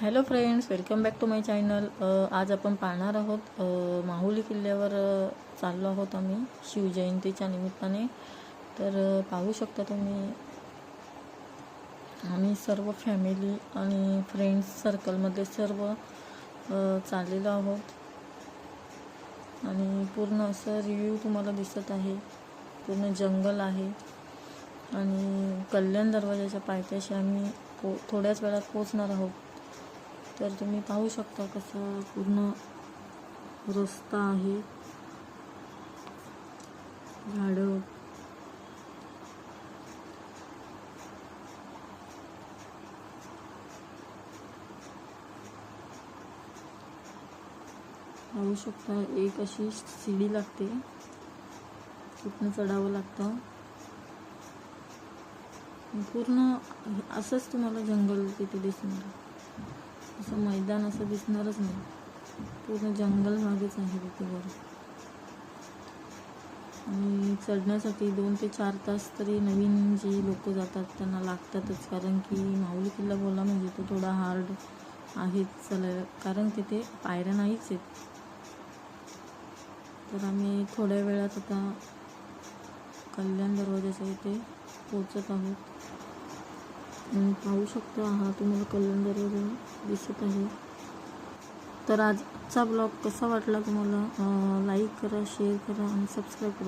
Hello friends welcome back to my channel. आज आपण पाहणार आहोत माहुली किल्ल्यावर चाललो आहोत आम्ही शिवजयंतीच्या निमित्ताने. तर पाहू शकता तुम्ही आम्ही सर्व फॅमिली आणि फ्रेंड्स सर्कलमध्ये सर्व चाललेलो आहोत. आणि पूर्ण असं रिव्ह्यू तुम्हाला दिसत आहे. पूर्ण जंगल आहे. आणि कल्याण दरवाजाच्या पायथ्याशी आम्ही पो थोड्याच वेळात पोचणार आहोत. तर तुम्ही पाहू शकता कसं पूर्ण रस्ता आहे. झाडं. पाहू शकता एक अशी शिडी लागते. तिथनं चढावं लागतं. पूर्ण असंच तुम्हाला जंगल तिथे दिसणार असं मैदान असं दिसणारच नाही. पूर्ण जंगल भागच आहे तिथे वर आणि चढण्यासाठी दोन ते चार तास तरी नवीन जी लोक जातात त्यांना लागतातच. कारण की माऊली किल्ला बोला म्हणजे तो थोडा हार्ड आहे चालायला. कारण तिथे पायऱ्या नाहीच आहेत. तर आम्ही थोड्या वेळात आता कल्याण दरवाजाच्या इथे पोचत आहोत. पाहू शकता हा तुम्हाला कलंदर वगैरे दिसत आहे. तर आजचा ब्लॉग कसा वाटला तुम्हाला? लाईक करा शेअर करा आणि सबस्क्राईब करा.